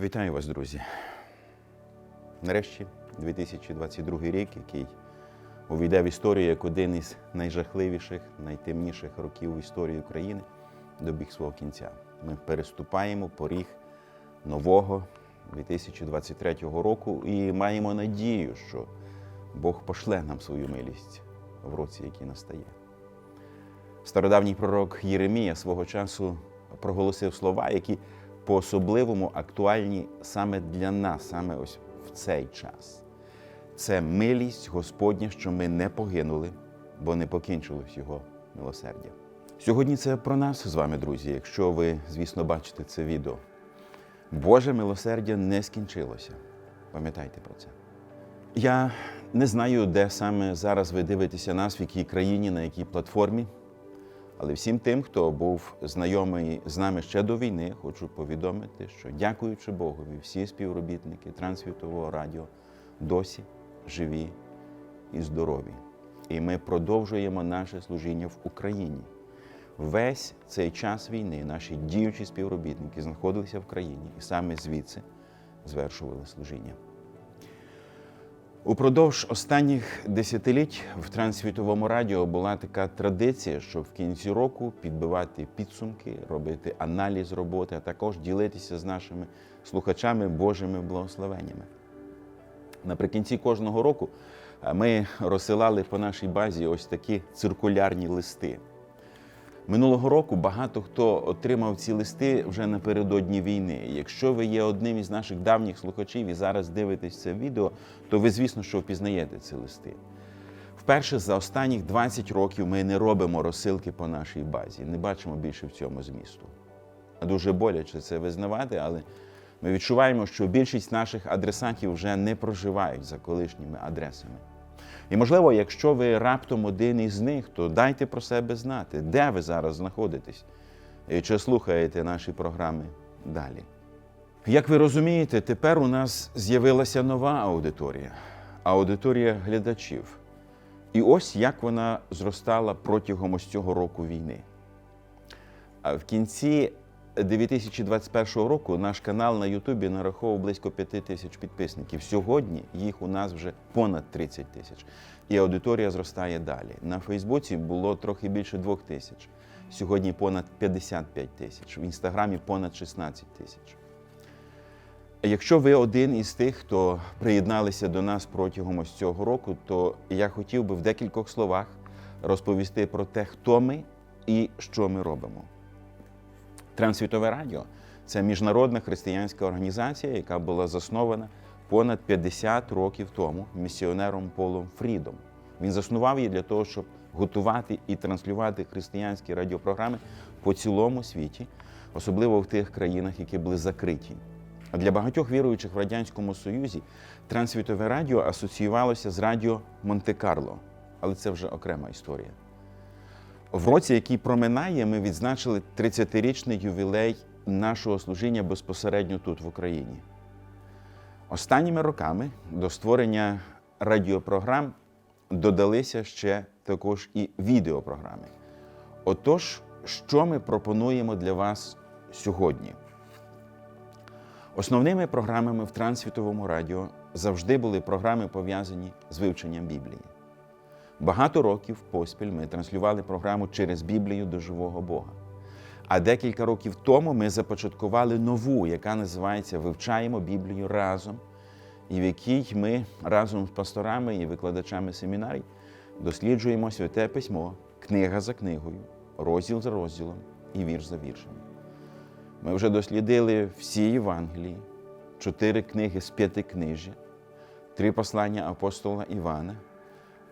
Вітаю вас, друзі. Нарешті 2022 рік, який увійде в історію як один із найжахливіших, найтемніших років в історії України, добіг свого кінця. Ми переступаємо поріг нового 2023 року і маємо надію, що Бог пошле нам свою милість в році, який настає. Стародавній пророк Єремія свого часу проголосив слова, які по-особливому актуальні саме для нас, саме ось в цей час. Це милість Господня, що ми не погинули, бо не покінчилось Його милосердя. Сьогодні це про нас з вами, друзі, якщо ви, звісно, бачите це відео. Боже милосердя не скінчилося. Пам'ятайте про це. Я не знаю, де саме зараз ви дивитеся нас, в якій країні, на якій платформі. Але всім тим, хто був знайомий з нами ще до війни, хочу повідомити, що дякуючи Богові, всі співробітники Трансвітового радіо досі живі і здорові. І ми продовжуємо наше служіння в Україні. Весь цей час війни наші діючі співробітники знаходилися в країні і саме звідси звершували служіння. Упродовж останніх десятиліть в трансвітовому радіо була така традиція, що в кінці року підбивати підсумки, робити аналіз роботи, а також ділитися з нашими слухачами Божими благословеннями. Наприкінці кожного року е, ми розсилали по нашій базі ось такі циркулярні листи. Минулого року багато хто отримав ці листи вже напередодні війни. Якщо ви є одним із наших давніх слухачів і зараз дивитесь це відео, то ви, звісно, що впізнаєте ці листи. Вперше за останніх 20 років ми не робимо розсилки по нашій базі, не бачимо більше в цьому змісту. Дуже боляче це визнавати, але ми відчуваємо, що більшість наших адресатів вже не проживають за колишніми адресами. І, можливо, якщо ви раптом один із них, то дайте про себе знати, де ви зараз знаходитесь і чи слухаєте наші програми далі. Як ви розумієте, тепер у нас з'явилася нова аудиторія аудиторія глядачів. І ось як вона зростала протягом ось цього року війни. А в кінці 2021 року наш канал на Ютубі нараховував близько 5 тисяч підписників. Сьогодні їх у нас вже понад 30 тисяч. І аудиторія зростає далі. На Фейсбуці було трохи більше 2 тисяч. Сьогодні понад 55 тисяч. В інстаграмі понад 16 тисяч. Якщо ви один із тих, хто приєдналися до нас протягом ось цього року, то я хотів би в декількох словах розповісти про те, хто ми і що ми робимо. Трансвітове радіо це міжнародна християнська організація, яка була заснована понад 50 років тому місіонером Полом Фрідом. Він заснував її для того, щоб готувати і транслювати християнські радіопрограми по цілому світі, особливо в тих країнах, які були закриті. А для багатьох віруючих в Радянському Союзі трансвітове радіо асоціювалося з радіо Монте-Карло, але це вже окрема історія. В році, який проминає, ми відзначили 30-річний ювілей нашого служіння безпосередньо тут, в Україні. Останніми роками до створення радіопрограм додалися ще також і відеопрограми. Отож, що ми пропонуємо для вас сьогодні? Основними програмами в трансвітовому радіо завжди були програми, пов'язані з вивченням Біблії. Багато років поспіль ми транслювали програму через Біблію до живого Бога. А декілька років тому ми започаткували нову, яка називається Вивчаємо Біблію разом, і в якій ми разом з пасторами і викладачами семінарій досліджуємо святе письмо, книга за книгою, розділ за розділом і вірш за віршем. Ми вже дослідили всі Євангелії, чотири книги з п'яти книжжя, три послання апостола Івана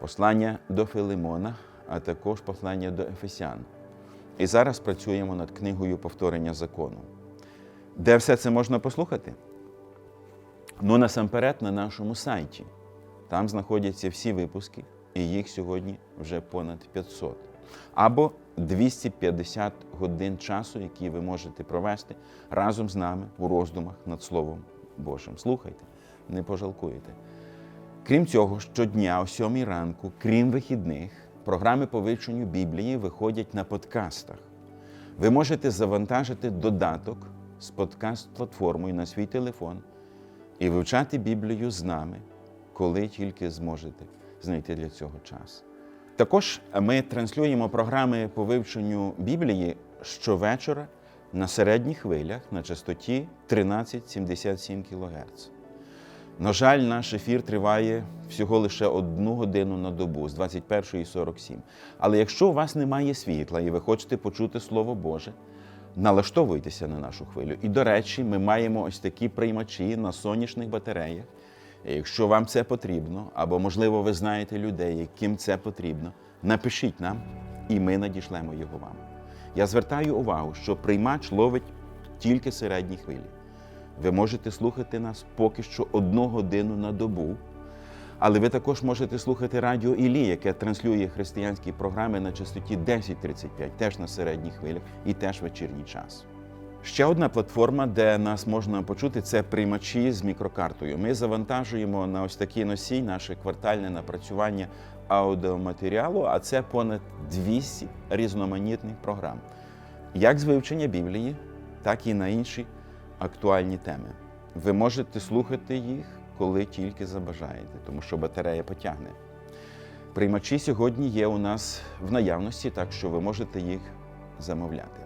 послання до Филимона, а також послання до Ефесян. І зараз працюємо над книгою повторення закону. Де все це можна послухати? Ну, насамперед, на нашому сайті. Там знаходяться всі випуски, і їх сьогодні вже понад 500. Або 250 годин часу, які ви можете провести разом з нами у роздумах над Словом Божим. Слухайте, не пожалкуєте. Крім цього, щодня о 7 ранку, крім вихідних, програми по вивченню Біблії виходять на подкастах. Ви можете завантажити додаток з подкаст-платформою на свій телефон і вивчати Біблію з нами, коли тільки зможете знайти для цього час. Також ми транслюємо програми по вивченню Біблії щовечора на середніх хвилях на частоті 1377 кГц. На жаль, наш ефір триває всього лише одну годину на добу з 21.47. Але якщо у вас немає світла і ви хочете почути Слово Боже, налаштовуйтеся на нашу хвилю. І, до речі, ми маємо ось такі приймачі на сонячних батареях. І Якщо вам це потрібно, або, можливо, ви знаєте людей, яким це потрібно, напишіть нам, і ми надішлемо його вам. Я звертаю увагу, що приймач ловить тільки середні хвилі. Ви можете слухати нас поки що одну годину на добу, але ви також можете слухати радіо Ілі, яке транслює християнські програми на частоті 1035, теж на середніх хвилях і теж вечірній час. Ще одна платформа, де нас можна почути, це приймачі з мікрокартою. Ми завантажуємо на ось такий носій наше квартальне напрацювання аудіоматеріалу, а це понад 200 різноманітних програм, як з вивчення Біблії, так і на інші актуальні теми. Ви можете слухати їх, коли тільки забажаєте, тому що батарея потягне. Приймачі сьогодні є у нас в наявності, так що ви можете їх замовляти.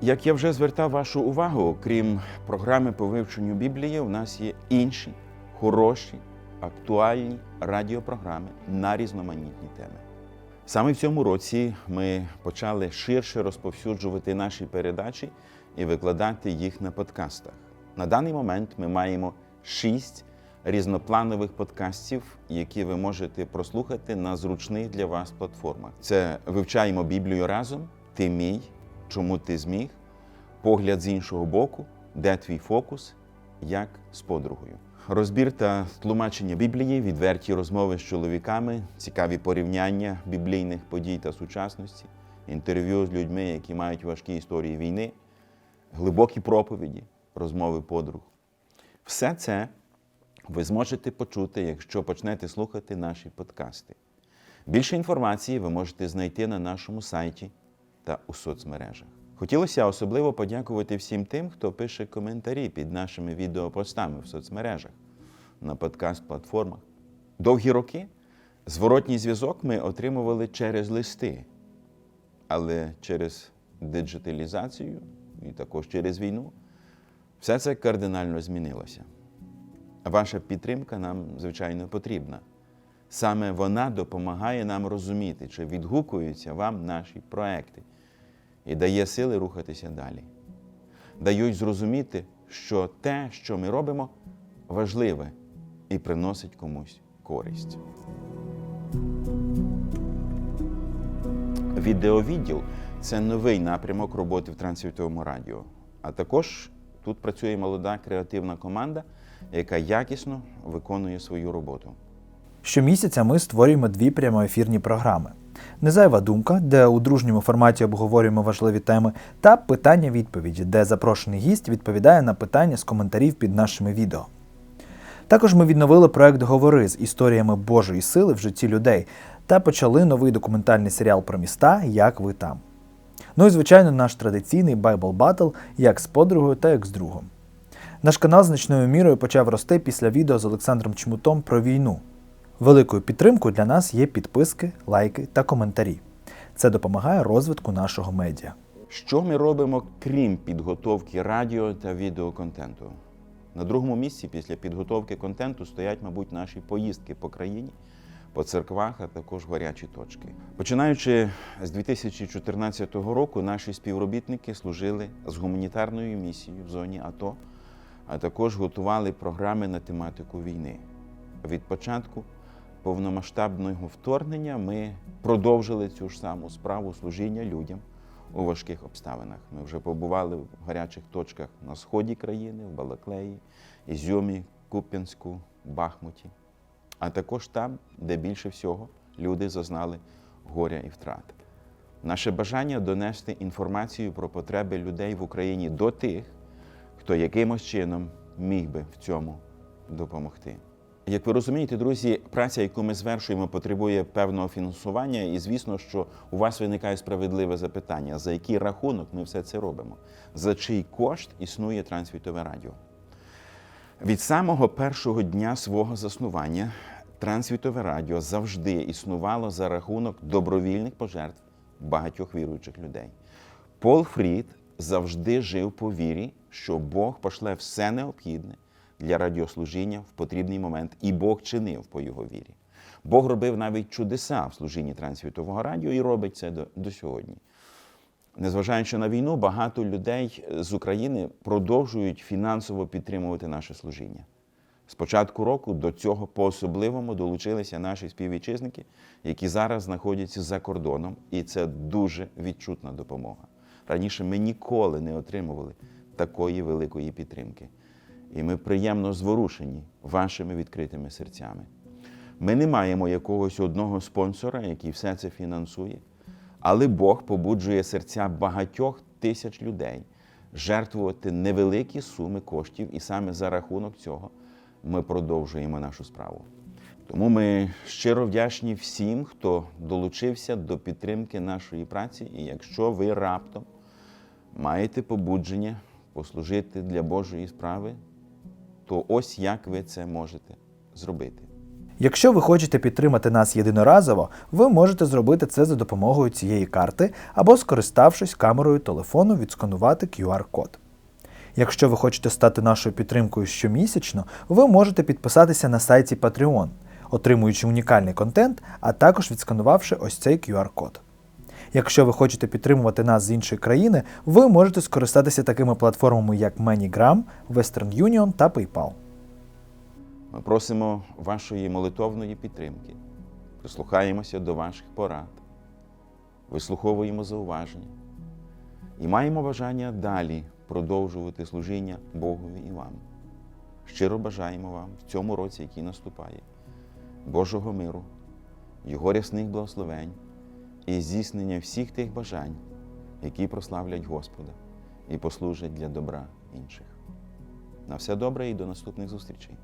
Як я вже звертав вашу увагу, крім програми по вивченню Біблії, у нас є інші хороші, актуальні радіопрограми на різноманітні теми. Саме в цьому році ми почали ширше розповсюджувати наші передачі і викладати їх на подкастах. На даний момент ми маємо шість різнопланових подкастів, які ви можете прослухати на зручних для вас платформах. Це вивчаємо Біблію разом, ти мій, чому ти зміг, погляд з іншого боку, де твій фокус, як з подругою. Розбір та тлумачення Біблії, відверті розмови з чоловіками, цікаві порівняння біблійних подій та сучасності, інтерв'ю з людьми, які мають важкі історії війни, глибокі проповіді, розмови подруг. Все це ви зможете почути, якщо почнете слухати наші подкасти. Більше інформації ви можете знайти на нашому сайті та у соцмережах. Хотілося особливо подякувати всім тим, хто пише коментарі під нашими відеопостами в соцмережах, на подкаст-платформах. Довгі роки зворотній зв'язок ми отримували через листи, але через диджиталізацію і також через війну все це кардинально змінилося. Ваша підтримка нам, звичайно, потрібна. Саме вона допомагає нам розуміти, чи відгукуються вам наші проекти і дає сили рухатися далі. Дають зрозуміти, що те, що ми робимо, важливе і приносить комусь користь. Відеовідділ це новий напрямок роботи в Трансвітовому радіо. А також тут працює молода креативна команда, яка якісно виконує свою роботу. Щомісяця ми створюємо дві прямоефірні програми: Незайва думка, де у дружньому форматі обговорюємо важливі теми, та питання-відповіді, де запрошений гість відповідає на питання з коментарів під нашими відео. Також ми відновили проект Говори з історіями Божої сили в житті людей та почали новий документальний серіал про міста Як ви там. Ну і звичайно, наш традиційний Bible Battle як з подругою та як з другом. Наш канал значною мірою почав рости після відео з Олександром Чмутом про війну. Великою підтримкою для нас є підписки, лайки та коментарі. Це допомагає розвитку нашого медіа. Що ми робимо крім підготовки радіо та відеоконтенту? На другому місці після підготовки контенту стоять, мабуть, наші поїздки по країні, по церквах, а також гарячі точки. Починаючи з 2014 року, наші співробітники служили з гуманітарною місією в зоні АТО, а також готували програми на тематику війни. Від початку повномасштабного вторгнення ми продовжили цю ж саму справу служіння людям у важких обставинах. Ми вже побували в гарячих точках на сході країни, в Балаклеї, Ізюмі, Куп'янську, Бахмуті, а також там, де більше всього люди зазнали горя і втрат. Наше бажання донести інформацію про потреби людей в Україні до тих, хто якимось чином міг би в цьому допомогти. Як ви розумієте, друзі, праця, яку ми звершуємо, потребує певного фінансування, і звісно, що у вас виникає справедливе запитання, за який рахунок ми все це робимо, за чий кошт існує трансвітове радіо. Від самого першого дня свого заснування трансвітове радіо завжди існувало за рахунок добровільних пожертв багатьох віруючих людей. Пол Фрід завжди жив по вірі, що Бог пошле все необхідне для радіослужіння в потрібний момент, і Бог чинив по його вірі. Бог робив навіть чудеса в служінні трансвітового радіо і робить це до, до сьогодні. Незважаючи на війну, багато людей з України продовжують фінансово підтримувати наше служіння. З початку року до цього по-особливому долучилися наші співвітчизники, які зараз знаходяться за кордоном, і це дуже відчутна допомога. Раніше ми ніколи не отримували такої великої підтримки. І ми приємно зворушені вашими відкритими серцями. Ми не маємо якогось одного спонсора, який все це фінансує, але Бог побуджує серця багатьох тисяч людей жертвувати невеликі суми коштів, і саме за рахунок цього ми продовжуємо нашу справу. Тому ми щиро вдячні всім, хто долучився до підтримки нашої праці. І якщо ви раптом маєте побудження послужити для Божої справи, то ось як ви це можете зробити. Якщо ви хочете підтримати нас єдиноразово, ви можете зробити це за допомогою цієї карти або скориставшись камерою телефону, відсканувати QR-код. Якщо ви хочете стати нашою підтримкою щомісячно, ви можете підписатися на сайті Patreon, отримуючи унікальний контент, а також відсканувавши ось цей QR-код. Якщо ви хочете підтримувати нас з іншої країни, ви можете скористатися такими платформами, як ManyGram, Western Union та PayPal. Ми просимо вашої молитовної підтримки, прислухаємося до ваших порад, вислуховуємо зауваження і маємо бажання далі продовжувати служіння Богові і вам. Щиро бажаємо вам в цьому році, який наступає, Божого миру, Його рясних благословень і здійснення всіх тих бажань, які прославлять Господа і послужать для добра інших. На все добре і до наступних зустрічей.